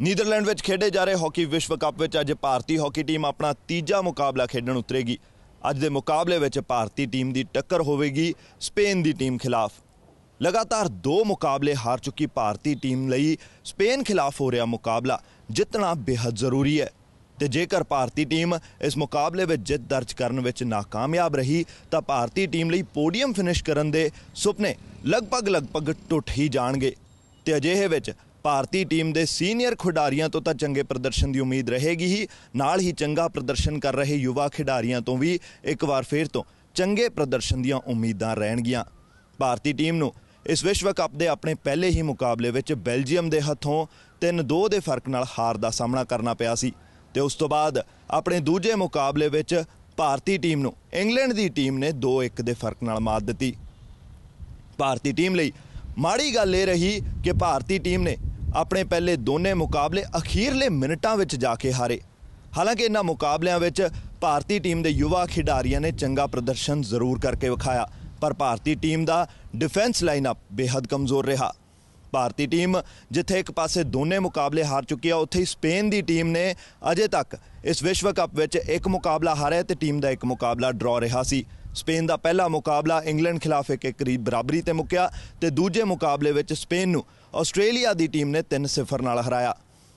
Netherland ਵਿੱਚ ਖੇਡੇ ਜਾ ਰਹੇ ਹਾਕੀ ਵਿਸ਼ਵ ਕੱਪ ਵਿੱਚ ਅੱਜ ਭਾਰਤੀ ਹਾਕੀ ਟੀਮ ਆਪਣਾ ਤੀਜਾ ਮੁਕਾਬਲਾ ਖੇਡਣ ਉਤਰੇਗੀ। ਅੱਜ ਦੇ ਮੁਕਾਬਲੇ ਵਿੱਚ ਭਾਰਤੀ ਟੀਮ ਦੀ ਟੱਕਰ ਹੋਵੇਗੀ ਸਪੇਨ ਦੀ ਟੀਮ ਖਿਲਾਫ। ਲਗਾਤਾਰ ਦੋ ਮੁਕਾਬਲੇ ਹਾਰ ਚੁੱਕੀ ਭਾਰਤੀ ਟੀਮ ਲਈ ਸਪੇਨ ਖਿਲਾਫ ਹੋ ਰਿਹਾ ਮੁਕਾਬਲਾ, ਜਿੱਤਣਾ ਬੇहद ਜ਼ਰੂਰੀ ਹੈ। ਤੇ ਜੇਕਰ ਭਾਰਤੀ ਟੀਮ ਇਸ ਮੁਕਾਬਲੇ ਵਿੱਚ ਜਿੱਤ ਦਰਜ ਕਰਨ ਵਿੱਚ ਨਾਕਾਮਯਾਬ ਰਹੀ, ਤਾਂ ਭਾਰਤੀ ਟੀਮ ਲਈ ਪੋਡੀਅਮ ਫਿਨਿਸ਼ ਕਰਨ ਦੇ ਸੁਪਨੇ ਲਗਭਗ ਲਗਭਗ ਟੁੱਟ ਹੀ ਜਾਣਗੇ। ਤੇ ਅਜਿਹੇ ਵਿੱਚ ਭਾਰਤੀ ਟੀਮ ਦੇ ਸੀਨੀਅਰ ਖਿਡਾਰੀਆਂ ਤੋਂ ਤਾਂ ਚੰਗੇ ਪ੍ਰਦਰਸ਼ਨ ਦੀ ਉਮੀਦ ਰਹੇਗੀ ਹੀ। ਨਾਲ ਹੀ ਚੰਗਾ ਪ੍ਰਦਰਸ਼ਨ ਕਰ ਰਹੇ ਯੁਵਾ ਖਿਡਾਰੀਆਂ ਤੋਂ ਵੀ ਇੱਕ ਵਾਰ ਫੇਰ ਤੋਂ ਚੰਗੇ ਪ੍ਰਦਰਸ਼ਨ ਦੀਆਂ ਉਮੀਦਾਂ ਰਹਿਣਗੀਆਂ। ਭਾਰਤੀ ਟੀਮ ਨੂੰ ਇਸ ਵਿਸ਼ਵ ਕੱਪ ਦੇ ਆਪਣੇ ਪਹਿਲੇ ਹੀ ਮੁਕਾਬਲੇ ਵਿੱਚ ਬੈਲਜੀਅਮ ਦੇ ਹੱਥੋਂ 3-2 ਦੇ ਫ਼ਰਕ ਨਾਲ ਹਾਰ ਦਾ ਸਾਹਮਣਾ ਕਰਨਾ ਪਿਆ ਸੀ ਤੇ ਉਸ ਤੋਂ ਬਾਅਦ ਆਪਣੇ ਦੂਜੇ ਮੁਕਾਬਲੇ ਵਿੱਚ ਭਾਰਤੀ ਟੀਮ ਨੂੰ ਇੰਗਲੈਂਡ ਦੀ ਟੀਮ ਨੇ 2-1 ਦੇ ਫ਼ਰਕ ਨਾਲ ਮਾਤ ਦਿੱਤੀ। ਭਾਰਤੀ ਟੀਮ ਲਈ ਮਾੜੀ ਗੱਲ ਇਹ ਰਹੀ ਕਿ ਭਾਰਤੀ ਟੀਮ ਨੇ ਆਪਣੇ ਪਹਿਲੇ ਦੋਨੇ ਮੁਕਾਬਲੇ ਅਖੀਰਲੇ ਮਿੰਟਾਂ ਵਿੱਚ ਜਾ ਕੇ ਹਾਰੇ। ਹਾਲਾਂਕਿ ਇਹਨਾਂ ਮੁਕਾਬਲਿਆਂ ਵਿੱਚ ਭਾਰਤੀ ਟੀਮ ਦੇ ਯੁਵਾ ਖਿਡਾਰੀਆਂ ਨੇ ਚੰਗਾ ਪ੍ਰਦਰਸ਼ਨ ਜ਼ਰੂਰ ਕਰਕੇ ਵਿਖਾਇਆ, ਪਰ ਭਾਰਤੀ ਟੀਮ ਦਾ ਡਿਫੈਂਸ ਲਾਈਨਅਪ ਬੇहद ਕਮਜ਼ੋਰ ਰਿਹਾ। ਭਾਰਤੀ ਟੀਮ, ਜਿੱਥੇ ਇੱਕ ਪਾਸੇ ਦੋਨੇ ਮੁਕਾਬਲੇ ਹਾਰ ਚੁੱਕੀ ਆ, ਉੱਥੇ ਹੀ ਸਪੇਨ ਦੀ ਟੀਮ ਨੇ ਅਜੇ ਤੱਕ ਇਸ ਵਿਸ਼ਵ ਕੱਪ ਵਿੱਚ ਇੱਕ ਮੁਕਾਬਲਾ ਹਾਰਿਆ ਤੇ ਟੀਮ ਦਾ ਇੱਕ ਮੁਕਾਬਲਾ ਡਰਾਅ ਰਿਹਾ ਸੀ। ਸਪੇਨ ਦਾ ਪਹਿਲਾ ਮੁਕਾਬਲਾ ਇੰਗਲੈਂਡ ਖਿਲਾਫ ਇੱਕ ਕਰੀਬ ਬਰਾਬਰੀ ਤੇ ਮੁੱਕਿਆ ਤੇ ਦੂਜੇ ਮੁਕਾਬਲੇ ਵਿੱਚ ਸਪੇਨ ਨੂੰ ਆਸਟ੍ਰੇਲੀਆ ਦੀ ਟੀਮ ਨੇ 3-0 ਨਾਲ ਹਰਾਇਆ।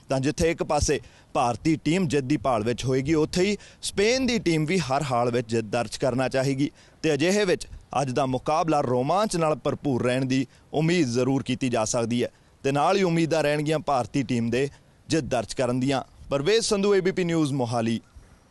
ਤਾਂ ਜਿੱਥੇ ਇੱਕ ਪਾਸੇ ਭਾਰਤੀ ਟੀਮ ਜਿੱਤ ਦੀ ਭਾਲ ਵਿੱਚ ਹੋਏਗੀ, ਉੱਥੇ ਹੀ ਸਪੇਨ ਦੀ ਟੀਮ ਵੀ ਹਰ ਹਾਲ ਵਿੱਚ ਜਿੱਤ ਦਰਜ ਕਰਨਾ ਚਾਹੇਗੀ ਤੇ ਅਜਿਹੇ ਵਿੱਚ ਅੱਜ ਦਾ ਮੁਕਾਬਲਾ ਰੋਮਾਂਚ ਨਾਲ ਭਰਪੂਰ ਰਹਿਣ ਦੀ ਉਮੀਦ ਜ਼ਰੂਰ ਕੀਤੀ ਜਾ ਸਕਦੀ ਹੈ। ਤੇ ਨਾਲ ਹੀ ਉਮੀਦਾਂ ਰਹਿਣਗੀਆਂ ਭਾਰਤੀ ਟੀਮ ਦੇ ਜਿੱਤ ਦਰਜ ਕਰਨ ਦੀਆਂ। Parvez Sandhu ABP news Mohali.